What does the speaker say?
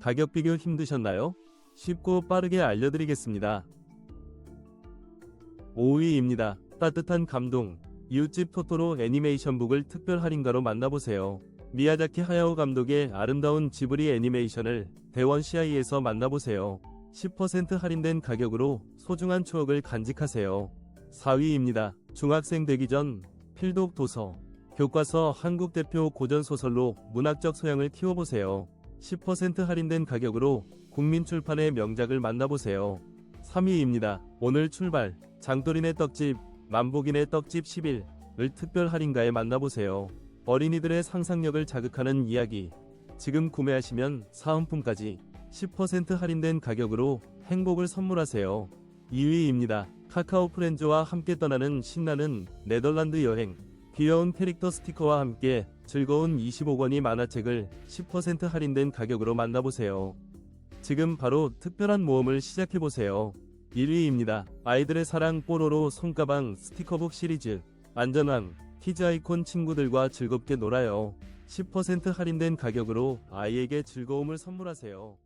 가격 비교 힘드셨나요? 쉽고 빠르게 알려드리겠습니다. 5위입니다. 따뜻한 감동. 이웃집 토토로 애니메이션북을 특별 할인가로 만나보세요. 미야자키 하야오 감독의 아름다운 지브리 애니메이션을 대원 CI에서 만나보세요. 10% 할인된 가격으로 소중한 추억을 간직하세요. 4위입니다. 중학생 되기 전 필독 도서. 교과서 한국 대표 고전 소설로 문학적 소양을 키워보세요. 10% 할인된 가격으로 국민출판의 명작을 만나보세요. 3위입니다. 오늘 출발 장도린의 떡집 만복인의 떡집 10일을 특별 할인가에 만나보세요. 어린이들의 상상력을 자극하는 이야기. 지금 구매하시면 사은품까지 10% 할인된 가격으로 행복을 선물하세요. 2위입니다. 카카오 프렌즈와 함께 떠나는 신나는 네덜란드 여행. 귀여운 캐릭터 스티커와 함께 즐거운 25권이 만화책을 10% 할인된 가격으로 만나보세요. 지금 바로 특별한 모험을 시작해보세요. 1위입니다. 아이들의 사랑 뽀로로 손가방 스티커북 시리즈. 안전한 키즈 아이콘 친구들과 즐겁게 놀아요. 10% 할인된 가격으로 아이에게 즐거움을 선물하세요.